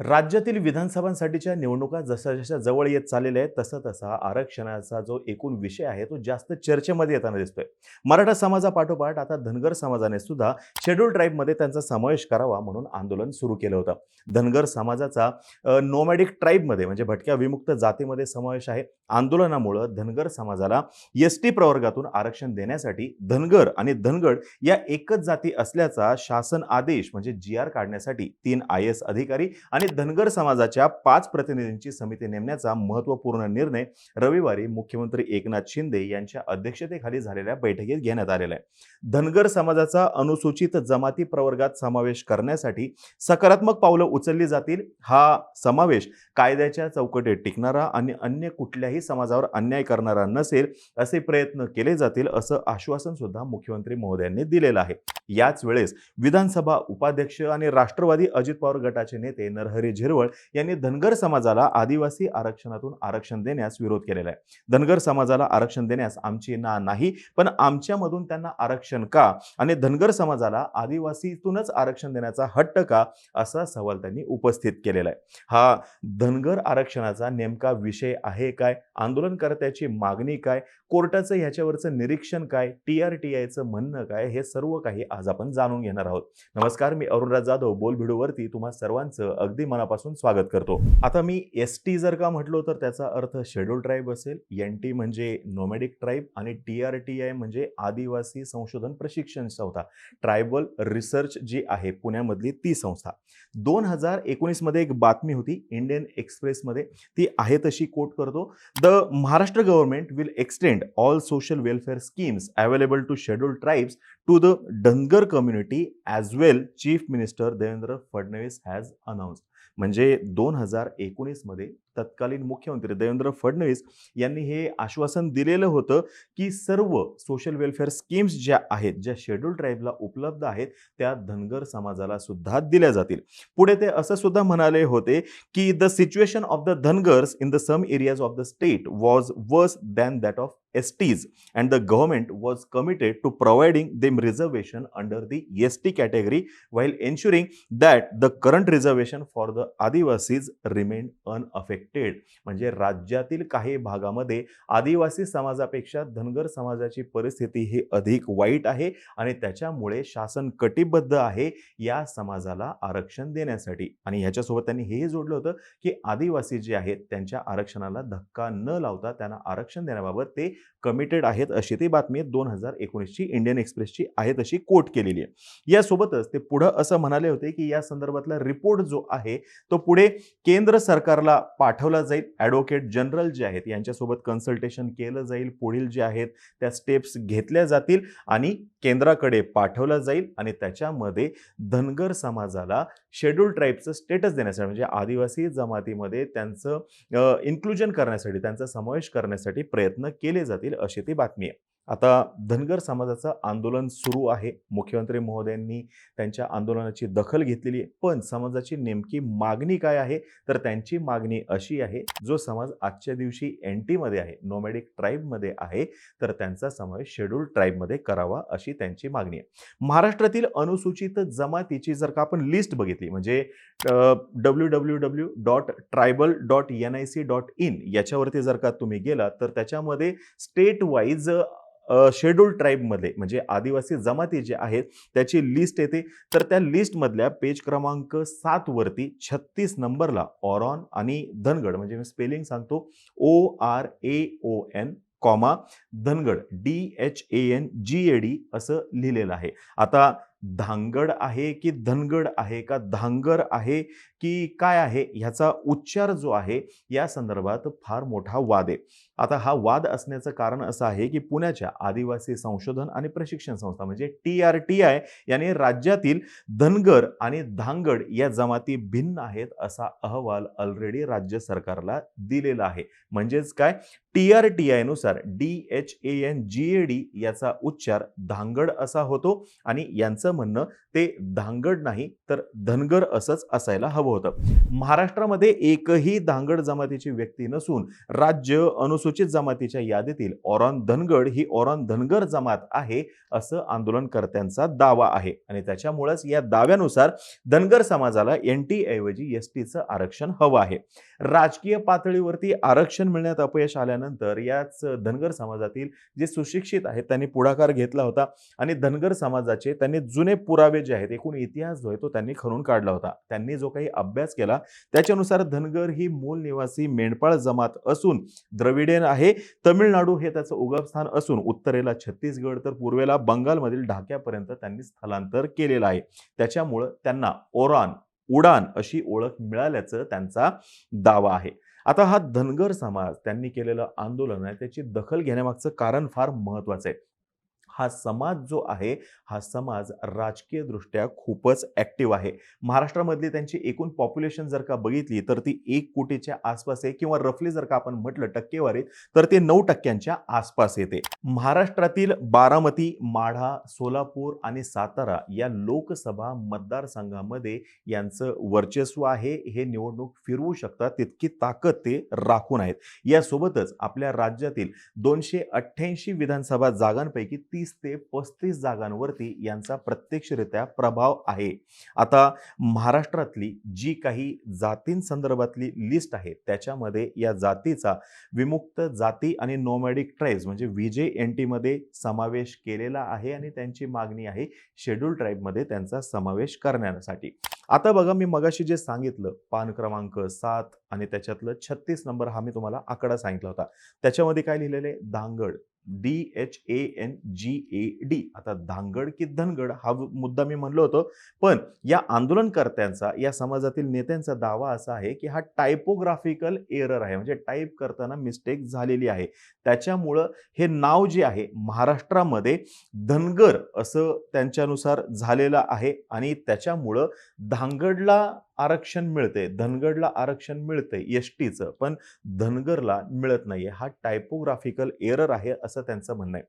राज्यातील विधानसभांसाठीच्या निवडणुका जशा जशा जवळ येत चाललेल्या आहेत तसा तसा आरक्षणाचा जो एकूण विषय आहे तो जास्त चर्चेमध्ये येताना दिसतोय. मराठा समाजापाठोपाठ आता धनगर समाजाने सुद्धा शेड्यूल ट्राईबमध्ये त्यांचा समावेश करावा म्हणून आंदोलन सुरू केलं होतं. धनगर समाजाचा नोमॅडिक ट्राईबमध्ये म्हणजे भटक्या विमुक्त जातीमध्ये समावेश आहे. आंदोलनामुळं धनगर समाजाला एस टी प्रवर्गातून आरक्षण देण्यासाठी धनगर आणि धनगड या एकच जाती असल्याचा शासन आदेश म्हणजे जी आर काढण्यासाठी तीन आय एस अधिकारी आणि धनगर समाजाच्या पाच प्रतिनिधींची समिती नेमण्याचा महत्त्वपूर्ण निर्णय रविवारी मुख्यमंत्री एकनाथ शिंदे यांच्या अध्यक्षतेखाली झालेल्या बैठकीत घेण्यात आलेला आहे. धनगर समाजाचा अनुसूचित जमाती प्रवर्गात समावेश करण्यासाठी सकारात्मक पावलं उचलली जातील. हा समावेश कायद्याच्या चौकटीत टिकणारा आणि अन्य कुठल्याही समाजावर अन्याय करणारा नसेल असे प्रयत्न केले जातील असं आश्वासन सुद्धा मुख्यमंत्री महोदयांनी दिलेलं आहे. याच वेळेस विधानसभा उपाध्यक्ष आणि राष्ट्रवादी अजित पवार गटाचे नेते नरहरी हरी झिरवळ यांनी धनगर समाजाला आदिवासी आरक्षणातून आरक्षण देण्यास विरोध केलेला आहे. धनगर समाजाला आरक्षण देण्यास आमची ना नाही पण आमच्यामधून त्यांना आरक्षण का आणि धनगर समाजाला आदिवासीतूनच आरक्षण देण्याचा हट्ट का असा सवाल त्यांनी उपस्थित केलेला आहे. हा धनगर आरक्षणाचा नेमका विषय आहे काय? आंदोलनकर्त्याची मागणी काय? कोर्टाचं ह्याच्यावरचं निरीक्षण काय? टी आर टी आयचं म्हणणं काय? हे सर्व काही आज आपण जाणून घेणार आहोत. नमस्कार मी अरुणराज जाधव बोलभिडूवरती तुम्हा सर्वांचं अगदी मनापासून स्वागत करतो. आता मी एस टी जर का म्हटलो तर त्याचा अर्थ शेड्यूल ट्राईब असेल एन टी म्हणजे नोमॅडिक ट्राईब आणि टी आर टी आय म्हणजे आदिवासी संशोधन प्रशिक्षण संस्था. ट्रायबल रिसर्च जी आहे पुण्यामधली ती संस्था. दोन हजार एकोणीसमध्ये एक बातमी होती इंडियन एक्सप्रेसमध्ये ती आहे तशी कोट करतो the Maharashtra government will extend all social welfare schemes available to schedule tribes to the Dangar community as well chief minister Devendra Fadnavis has announce म्हणजे दोन हजार एकोणीसमध्ये तत्कालीन मुख्यमंत्री देवेंद्र फडणवीस यांनी हे आश्वासन दिलेलं होतं की सर्व सोशल वेलफेअर स्कीम्स ज्या आहेत ज्या शेड्यूल ट्राईबला उपलब्ध आहेत त्या धनगर समाजाला सुद्धा दिल्या जातील. पुढे ते असं सुद्धा म्हणाले होते की the situation of the Dhangars in the some areas of the state was worse than that of STs and the government was committed to providing them reservation under the ST category while ensuring that the current reservation for the Adivasis remained unaffected. म्हणजे राज्यातील काही भागामध्ये आदिवासी समाजापेक्षा धनगर समाजाची परिस्थिती ही अधिक वाईट आहे आणि त्याच्यामुळे शासन कटिबद्ध आहे या समाजाला आरक्षण देण्यासाठी आणि ह्याच्यासोबत त्यांनी हेही जोडलं होतं की आदिवासी जे आहेत त्यांच्या आरक्षणाला धक्का न लावता त्यांना आरक्षण देण्याबाबत ते कमिटेड आहेत अशी ती बातमी दोन हजार एकोणीसची इंडियन एक्सप्रेसची आहे तशी कोट केलेली आहे. यासोबतच ते पुढं असं म्हणाले होते की या संदर्भातला रिपोर्ट जो आहे तो पुढे केंद्र सरकारला पाठवला जाईल. ॲडव्होकेट जनरल जे आहेत यांच्यासोबत कन्सल्टेशन केलं जाईल. पुढील जे आहेत त्या स्टेप्स घेतल्या जातील आणि केंद्राकडे पाठवला जाईल आणि त्याच्यामध्ये धनगर समाजाला शेड्यूल ट्राईबचं स्टेटस देण्यासाठी म्हणजे आदिवासी जमातीमध्ये त्यांचं इन्क्लुजन करण्यासाठी त्यांचा समावेश करण्यासाठी प्रयत्न केले जातात जातील अशी ती बातमी आहे. आता धनगर समाजाचं आंदोलन सुरू आहे. मुख्यमंत्री महोदयांनी त्यांच्या आंदोलनाची दखल घेतलेली आहे. पण समाजाची नेमकी मागणी काय आहे? तर त्यांची मागणी अशी आहे जो समाज आजच्या दिवशी एन टीमध्ये आहे नोमॅडिक ट्राईबमध्ये आहे तर त्यांचा समावेश शेड्यूल ट्राईबमध्ये करावा अशी त्यांची मागणी आहे. महाराष्ट्रातील अनुसूचित जमातीची जर का आपण लिस्ट बघितली म्हणजे W W W dot tribal dot N I C dot in याच्यावरती जर का तुम्ही गेलात तर त्याच्यामध्ये स्टेट वाईज शेड्यूल ट्राईबमध्ये म्हणजे आदिवासी जमाती जे आहेत त्याची लिस्ट येते. तर त्या लिस्टमधल्या पेज क्रमांक सातवरती छत्तीस नंबरला ऑरॉन आणि धनगड म्हणजे मी स्पेलिंग सांगतो O R A O N comma Dhangad D H A N G A D असं लिहिलेलं आहे. आता धांगड आहे की धनगड आहे का? धांगर आहे की काय आहे? ह्याचा उच्चार जो आहे या संदर्भात फार मोठा वाद आहे. आता हा वाद असण्याचं कारण असं आहे की पुण्याच्या आदिवासी संशोधन आणि प्रशिक्षण संस्था म्हणजे टी आर टी आय याने राज्यातील धनगर आणि धांगड या जमाती भिन्न आहेत असा अहवाल ऑलरेडी राज्य सरकारला दिलेला आहे. म्हणजेच काय? T R T आयनुसार D H A N G A D याचा उच्चार धांगड असा होतो आणि यांचं म्हणणं ते धांगड नाही तर धनगर असंच असायला हवं होतं. महाराष्ट्रामध्ये एकही धांगड जमातीची व्यक्ती नसून राज्य अनुसूचित जमातीच्या यादीतील ओरॉन धनगड ही ओरॉन धनगर जमात आहे असं आंदोलनकर्त्यांचा दावा आहे. आणि त्याच्यामुळेच या दाव्यानुसार धनगर समाजाला एन टी ऐवजी एस टीचं आरक्षण हवं आहे. राजकीय पातळीवरती आरक्षण मिळण्यात अपयश आल्यानंतर याच धनगर समाजातील जे सुशिक्षित आहेत त्यांनी पुढाकार घेतला होता आणि धनगर समाजाचे त्यांनी जुने पुरावे जे आहेत एकूण इतिहास जो आहे तो त्यांनी खणून काढला होता. त्यांनी जो काही अभ्यास केला. त्याच्यानुसार धनगर ही मूल निवासी मेंढपाळ जमात असून द्रविडियन आहे. तमिळनाडू हे त्याचं उगमस्थान असून उत्तरेला छत्तीसगड तर पूर्वेला बंगालमधील ढाक्यापर्यंत त्यांनी स्थलांतर केलेलं आहे. त्याच्यामुळं त्यांना ओरान उडान अशी ओळख मिळाल्याचं त्यांचा दावा आहे. आता हा धनगर समाज त्यांनी केलेलं आंदोलन आहे. त्याची दखल घेण्यामागचं कारण फार महत्वाचं आहे. हा समाज जो आहे हा समाज राजकीयदृष्ट्या खूपच ॲक्टिव्ह आहे. महाराष्ट्रामधली त्यांची एकूण पॉप्युलेशन जर का बघितली तर ती एक कोटीच्या आसपास आहे किंवा रफली जर का आपण म्हटलं टक्केवारीत तर ते नऊ टक्क्यांच्या आसपास येते. महाराष्ट्रातील बारामती माढा सोलापूर आणि सातारा या लोकसभा मतदारसंघामध्ये यांचं वर्चस्व आहे. हे निवडणूक फिरवू शकतात तितकी ताकद ते राखून आहेत. यासोबतच आपल्या राज्यातील दोनशे अठ्ठ्याऐंशी विधानसभा जागांपैकी तीस तीस ते पस्तीस जागांवरती यांचा प्रत्यक्षरित्या प्रभाव आहे. आता महाराष्ट्रातली जी काही जातींसंदर्भातली लिस्ट आहे त्याच्यामध्ये या जातीचा विमुक्त जाती आणि नोमॅडिक ट्राईब्स म्हणजे विजे एन टीमध्ये समावेश केलेला आहे आणि त्यांची मागणी आहे शेड्यूल ट्राईबमध्ये त्यांचा समावेश करण्यासाठी. आता बघा मी मगाशी जे सांगितलं पान क्रमांक सात आणि त्याच्यातलं छत्तीस नंबर हा मी तुम्हाला आकडा सांगितला होता. त्याच्यामध्ये काय लिहिलेलं आहे? Dhangad D H A N G A D आता धांगड की धनगड हा मुद्दा मी म्हणलो होतो. पण या आंदोलनकर्त्यांचा या समाजातील नेत्यांचा दावा असा आहे की हा टायपोग्राफिकल एरर आहे. म्हणजे टाईप करताना मिस्टेक झालेली आहे. त्याच्यामुळं हे नाव जे आहे महाराष्ट्रामध्ये धनगर असं त्यांच्यानुसार झालेलं आहे आणि त्याच्यामुळं धांगडला आरक्षण मिळते धनगडला आरक्षण मिळते एस टीचं. पण धनगरला मिळत नाही हा टायपोग्राफिकल एरर आहे असं त्यांचं म्हणणं आहे.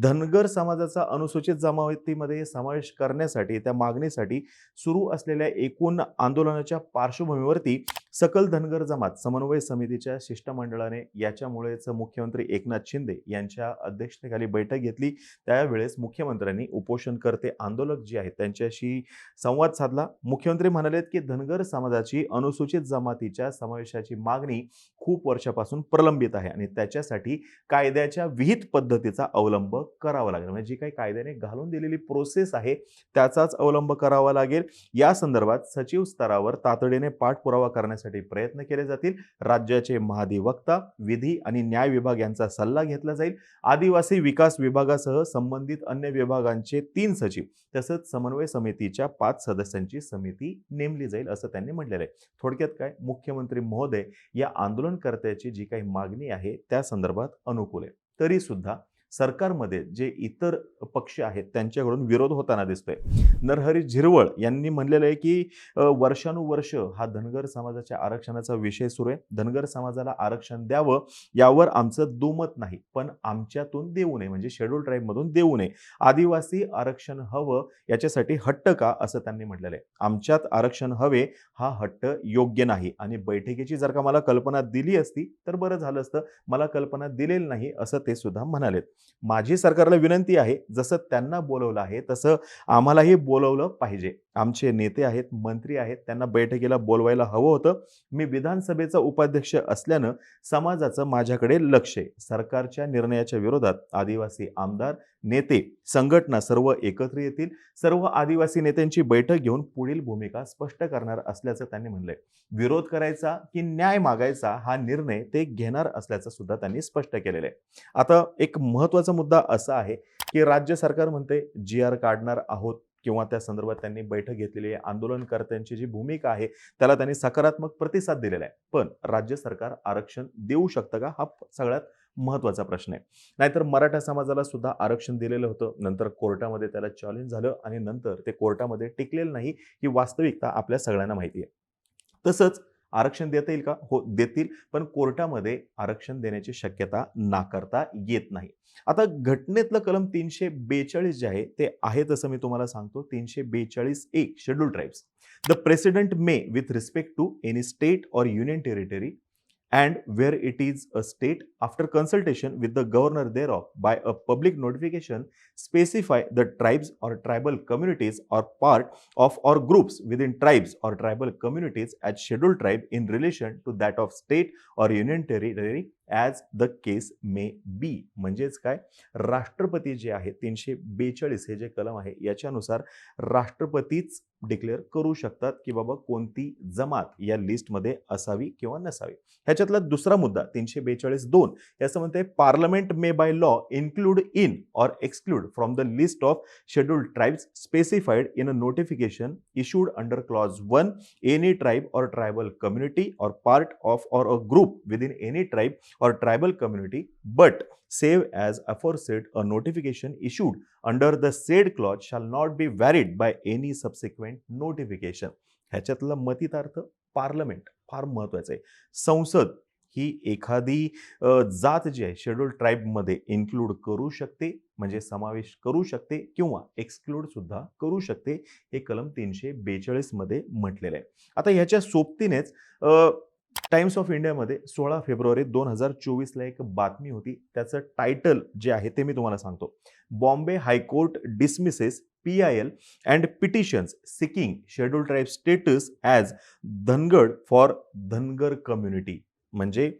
धनगर समाजाचा अनुसूचित जमावतीमध्ये समावेश करण्यासाठी त्या मागणीसाठी सुरू असलेल्या एकूण आंदोलनाच्या पार्श्वभूमीवरती सकल धनगर जमात समन्वय समितीच्या शिष्टमंडळाने याच्यामुळेच मुख्यमंत्री एकनाथ शिंदे यांच्या अध्यक्षतेखाली बैठक घेतली. त्यावेळेस मुख्यमंत्र्यांनी उपोषणकर्ते आंदोलक जे आहेत त्यांच्याशी संवाद साधला. मुख्यमंत्री म्हणालेत की धनगर समाजाची अनुसूचित जमातीच्या समावेशाची मागणी खूप वर्षापासून प्रलंबित आहे आणि त्याच्यासाठी कायद्याच्या विहित पद्धतीचा अवलंब करावा लागेल. म्हणजे जी काही कायद्याने घालून दिलेली प्रोसेस आहे त्याचाच अवलंब करावा लागेल. या संदर्भात सचिव स्तरावर तातडीने पाठपुरावा करण्यासाठी प्रयत्न केले जातील. राज्याचे महाधिवक्ता विधी आणि न्याय विभाग यांचा सल्ला घेतला जाईल. आदिवासी विकास विभागासह संबंधित अन्य विभागांचे तीन सचिव तसंच समन्वय समितीच्या पाच सदस्यांची समिती नेमली जाईल असं त्यांनी म्हटलेलं आहे. थोडक्यात काय? मुख्यमंत्री महोदय या आंदोलनकर्त्याची जी काही मागणी आहे त्या संदर्भात अनुकूल आहे. तरी सुद्धा सरकारमध्ये जे इतर पक्ष आहेत त्यांच्याकडून विरोध होताना दिसतोय. नरहरी झिरवळ यांनी म्हणलेलं आहे की वर्षानुवर्ष हा धनगर समाजाच्या आरक्षणाचा विषय सुरू आहे. धनगर समाजाला आरक्षण द्यावं यावर आमचं दुमत नाही पण आमच्यातून देऊ नये म्हणजे शेड्यूल ट्राईबमधून देऊ नये. आदिवासी आरक्षण हवं याच्यासाठी हट्ट का असं त्यांनी म्हटलेलं आहे. आमच्यात आरक्षण हवे हा हट्ट योग्य नाही. आणि बैठकीची जर का मला कल्पना दिली असती तर बरं झालं असतं. मला कल्पना दिलेली नाही असं ते सुद्धा म्हणालेत. माझी सरकारला विनंती आहे जसं त्यांना बोलवलं आहे तसं आम्हालाही बोलवलं पाहिजे. आमचे नेते आहेत मंत्री आहेत त्यांना बैठकीला बोलवायला हवं होतं. मी विधानसभेचा उपाध्यक्ष असल्यानं समाजाचं माझ्याकडे लक्ष आहे. सरकारच्या निर्णयाच्या विरोधात आदिवासी आमदार नेते संघटना सर्व एकत्र येतील. सर्व आदिवासी नेत्यांची बैठक घेऊन पुढील भूमिका स्पष्ट करणार असल्याचं त्यांनी म्हणलंय. विरोध करायचा की न्याय मागायचा हा निर्णय ते घेणार असल्याचं सुद्धा त्यांनी स्पष्ट केलेलं आहे. आता एक महत्त्वाचा मुद्दा असा आहे की राज्य सरकार म्हणते जी आर काढणार आहोत किंवा त्या संदर्भात त्यांनी बैठक घेतलेली आहे. आंदोलनकर्त्यांची जी भूमिका आहे त्याला त्यांनी सकारात्मक प्रतिसाद दिलेला आहे. पण राज्य सरकार आरक्षण देऊ शकतं का? हा सगळ्यात महत्त्वाचा प्रश्न आहे. नाहीतर मराठा समाजाला सुद्धा आरक्षण दिलेलं होतं. नंतर कोर्टामध्ये त्याला चॅलेंज झालं आणि नंतर ते कोर्टामध्ये टिकलेलं नाही ही वास्तविकता आपल्या सगळ्यांना माहिती आहे. तसंच आरक्षण देता येईल का? हो देतील पण कोर्टामध्ये आरक्षण देण्याची शक्यता नाकारता येत नाही. आता घटनेतलं कलम तीनशे बेचाळीस जे आहे ते आहे तसं मी तुम्हाला सांगतो. तीनशे बेचाळीस एक schedule tribes the president may with respect to any state or union territory and where it is a state after consultation with the governor thereof by a public notification specify the tribes or tribal communities or part of or groups within tribes or tribal communities as scheduled tribe in relation to that of state or union territory as the case may be म्हणजेच काय? राष्ट्रपती जे आहे तीनशे बेचाळीस हे जे कलम आहे याच्यानुसार राष्ट्रपतीच डिक्लेअर करू शकतात की बाबा कोणती जमात या लिस्टमध्ये असावी किंवा नसावी. ह्याच्यातला दुसरा मुद्दा तीनशे बेचाळीस दोन याचं म्हणते parliament may by law include in or exclude from the list of scheduled tribes specified in a notification issued under clause one any tribe or tribal community or part of or a group within any tribe or tribal community, but save as aforesaid, a notification issued under the said clause shall not be varied by any subsequent notification. ह्याच्यातला मतितार्थ parliament फार महत्वाचं आहे संसद ही एखादी जात जी आहे schedule ट्राईबमध्ये include करू शकते म्हणजे समावेश करू शकते किंवा एक्सक्लूड सुद्धा करू शकते हे कलम तीनशे बेचाळीसमध्ये म्हटलेलं आहे आता ह्याच्या सोबतीनेच टाइम्स ऑफ इंडियामध्ये सोळा फेब्रुवारी दोन हजार चोवीसला एक बातमी होती. त्याचं टायटल जे आहे ते मी तुम्हाला सांगतो. Bombay high court dismisses P I L and petitions seeking schedule tribe status as Dhangad for Dhangar community म्हणजे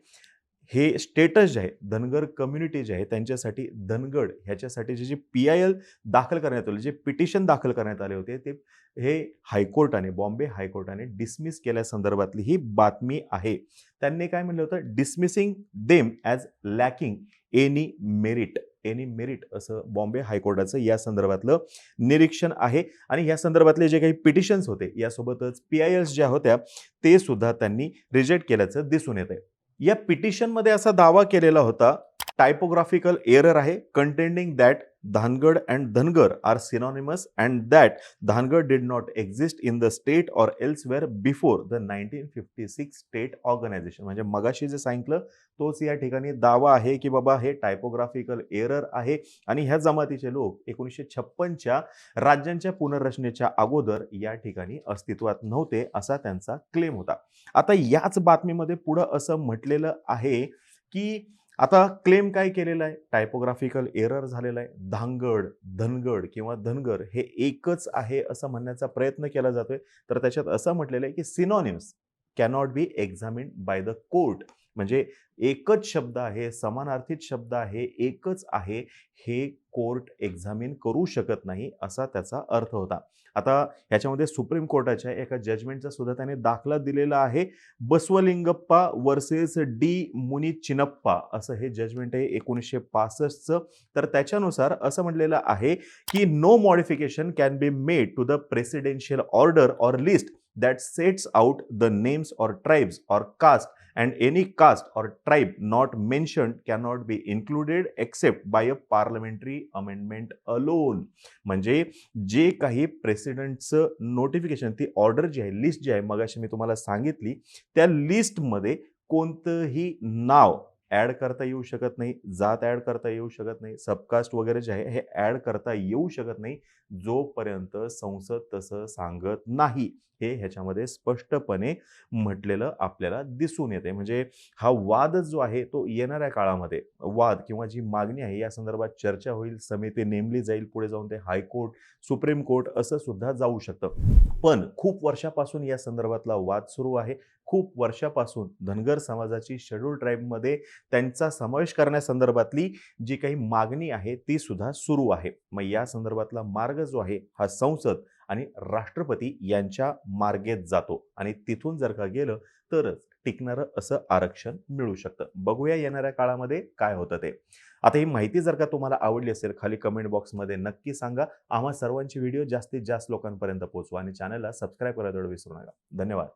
हे स्टेटस जे आहे धनगर कम्युनिटी जे आहे त्यांच्यासाठी धनगड ह्याच्यासाठी जे जे पी आय एल दाखल करण्यात आले जे पिटिशन दाखल करण्यात आले होते ते हे हायकोर्टाने बॉम्बे हायकोर्टाने डिसमिस केल्यासंदर्भातली ही बातमी आहे. त्यांनी काय म्हणलं होतं? Dismissing them as lacking any merit any merit असं बॉम्बे हायकोर्टाचं या संदर्भातलं निरीक्षण आहे. आणि या संदर्भातले जे काही पिटिशन्स होते यासोबतच पी आय एल्स ज्या होत्या ते सुद्धा त्यांनी रिजेक्ट केल्याचं दिसून येत आहे या पिटिशनमध्ये असा दावा केलेला होता. टायपोग्राफिकल एरर आहे. Contending that Dhangad and Dhangar are synonymous and that Dhangad did not exist in the state or elsewhere before the nineteen fifty six state organisation म्हणजे मगाशी जे सांगितलं तोच या ठिकाणी दावा आहे की बाबा हे टायपोग्राफिकल एरर आहे. आणि ह्या जमातीचे लोक एकोणीसशे छप्पनच्या राज्यांच्या पुनर्रचनेच्या अगोदर या ठिकाणी अस्तित्वात नव्हते असा त्यांचा क्लेम होता. आता याच बातमीमध्ये पुढं असं म्हटलेलं आहे की आता क्लेम काय केलेला आहे? टायपोग्राफिकल एरर झालेला आहे. धांगड धनगड किंवा धनगर हे एकच आहे असं म्हणण्याचा प्रयत्न केला जातोय. तर त्याच्यात असं म्हटलेलं आहे की synonyms cannot be examine by the court म्हणजे एकच शब्द आहे समानार्थीत शब्द आहे एकच आहे हे कोर्ट एक्झामिन करू शकत नाही असा त्याचा अर्थ होता. आता ह्याच्यामध्ये सुप्रीम कोर्टाच्या एका जजमेंटचा सुद्धा त्याने दाखला दिलेला आहे. बसवलिंगप्पा वर्सेस डी मुनी चिनप्पा असं हे जजमेंट आहे एकोणीसशे पासष्टचं. तर त्याच्यानुसार असं म्हटलेलं आहे की no modification can be made to the presidential order or list that sets out the names or tribes or caste and any caste or tribe not mentioned cannot be included except by a parliamentary amendment alone म्हणजे जे काही प्रेसिडेंटचं notification ती order जी आहे list जी आहे मगाशी मी तुम्हाला सांगितली त्या लिस्टमध्ये कोणतंही नाव ॲड करता येऊ शकत नाही जात ॲड करता येऊ शकत नाही सबकास्ट वगैरे जे आहे हे ॲड करता येऊ शकत नाही जोपर्यंत संसद तसं सांगत नाही. हे ह्याच्यामध्ये स्पष्टपणे म्हटलेलं आपल्याला दिसून येते म्हणजे हा वाद जो आहे तो येणाऱ्या काळामध्ये वाद किंवा जी मागणी आहे या संदर्भात चर्चा होईल समिती नेमली जाईल पुढे जाऊन ते हायकोर्ट सुप्रीम कोर्ट असं सुद्धा जाऊ शकतं. पण खूप वर्षापासून या संदर्भातला वाद सुरू आहे. खूप वर्षापासून धनगर समाजाची शेड्यूल ट्राईबमध्ये त्यांचा समावेश करण्यासंदर्भातली जी काही मागणी आहे ती सुद्धा सुरू आहे. मग या संदर्भातला मार्ग जो आहे हा संसद आणि राष्ट्रपती यांच्या मार्गेत जातो आणि तिथून जर का गेलं तरच टिकणारं असं आरक्षण मिळू शकतं. बघूया येणाऱ्या काळामध्ये काय होतं ते. आता ही माहिती जर का तुम्हाला आवडली असेल खाली कमेंट बॉक्समध्ये नक्की सांगा. आम्हा सर्वांची व्हिडिओ जास्तीत जास्त लोकांपर्यंत पोहोचवा आणि चॅनलला सबस्क्राईब करायला विसरू नका. धन्यवाद.